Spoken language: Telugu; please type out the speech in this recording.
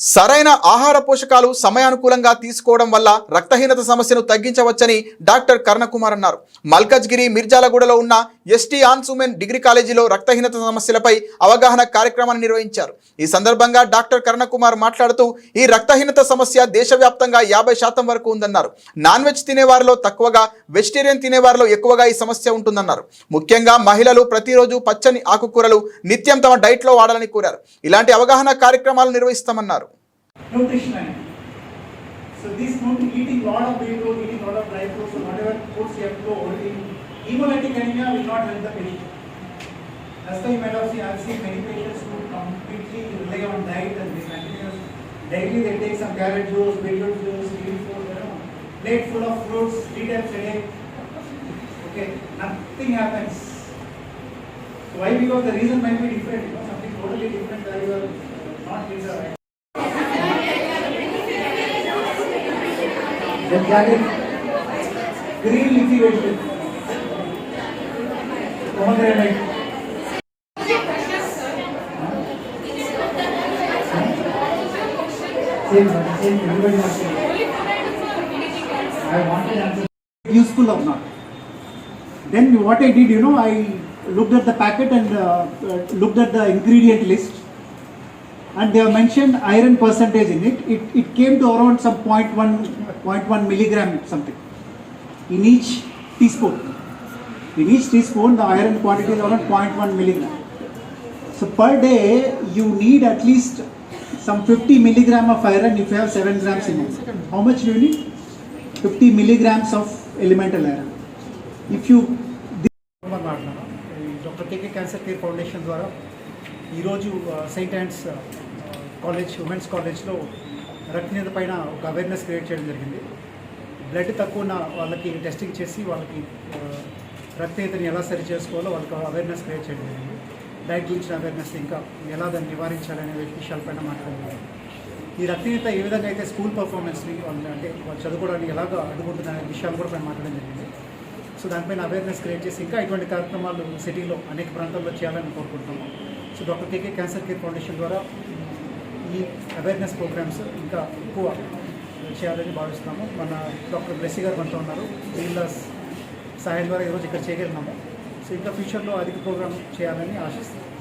సరైన ఆహార పోషకాలు సమయానుకూలంగా తీసుకోవడం వల్ల రక్తహీనత సమస్యను తగ్గించవచ్చని డాక్టర్ కర్ణకుమార్ అన్నారు. మల్కజ్గిరి మిర్జాలగూడలో ఉన్న ఎస్టీ ఆన్సుమెన్ డిగ్రీ కాలేజీలో రక్తహీనత సమస్యలపై అవగాహన కార్యక్రమాన్ని నిర్వహించారు. ఈ సందర్భంగా డాక్టర్ కర్ణకుమార్ మాట్లాడుతూ ఈ రక్తహీనత సమస్య దేశవ్యాప్తంగా యాభై శాతం వరకు ఉందన్నారు. నాన్ వెజ్ తినేవారిలో తక్కువగా వెజిటేరియన్ తినేవారిలో ఎక్కువగా ఈ సమస్య ఉంటుందన్నారు. ముఖ్యంగా మహిళలు ప్రతిరోజు పచ్చని ఆకుకూరలు నిత్యం తమ డైట్లో వాడాలని కోరారు. ఇలాంటి అవగాహన కార్యక్రమాలు నిర్వహిస్తామన్నారు. Nutrition and so this nut- eating lot of beetroot, eating lot of dry fruits, or whatever foods you have to eating hemolytic anemia will not help the patient. That's why you might have seen, I've seen many patients who completely rely on diet and they continuous daily they take some carrot juice, beetroot juice, green food, you know, plate full of fruits, three times a day. Okay, nothing happens. So why? Because the reason might be different, you know, something totally different that you are not in the right. Then garlic, green leafy vegetables, pomegranate. Same, same. I wanted. Useful or not? Then what I did, you know, I looked at the packet and uh, uh, looked at the ingredient list and they have mentioned iron percentage in it. It, it came to around some 0.1, 0.1 milligram something in each teaspoon. In each teaspoon, the iron quantity is around 0.1 milligram. So per day, you need at least some 50 milligram of iron if you have 7 grams in it. How much do you need? 50 milligrams of elemental iron. If you మాట్లాడుతున్నాను ఈ doctor K K cancer care foundation ద్వారా ఈరోజు సెయింట్ హ్యాండ్స్ కాలేజ్ ఉమెన్స్ కాలేజ్లో రక్తహీనత పైన ఒక అవేర్నెస్ క్రియేట్ చేయడం జరిగింది. బ్లడ్ తక్కువ ఉన్న వాళ్ళకి టెస్టింగ్ చేసి వాళ్ళకి ఆ, రక్తహీనతని ఎలా సరి చేసుకోవాలో వాళ్ళకి అవేర్నెస్ క్రియేట్ చేయడం జరిగింది. డైట్ గురించిన అవేర్నెస్ ఇంకా ఎలా దాన్ని నివారించాలనే విషయాలపైన మాట్లాడడం జరిగింది. ఈ రక్తహీనత ఏ విధంగా అయితే స్కూల్ పర్ఫార్మెన్స్ని వాళ్ళు అంటే వాళ్ళు చదువుకోవడానికి ఎలాగ అడ్డుకుంటున్న విషయాలు కూడా పైన మాట్లాడడం జరిగింది. సో దానిపైన అవేర్నెస్ క్రియేట్ చేసి ఇంకా ఇటువంటి కార్యక్రమాలు సిటీలో అనేక ప్రాంతాల్లో చేయాలని కోరుకుంటున్నాము. So doctor K K cancer care foundation ద్వారా ఈ అవేర్నెస్ ప్రోగ్రామ్స్ ఇంకా ఎక్కువ చేయాలని భావిస్తున్నాము. మన డాక్టర్ బ్లెస్సీ గారు మనతో ఉన్నారు. వీళ్ళ సాయం ద్వారా ఈరోజు ఇక్కడ చేయగలిగినాము. సో ఇంకా ఫ్యూచర్లో అధిక ప్రోగ్రామ్ చేయాలని ఆశిస్తున్నాం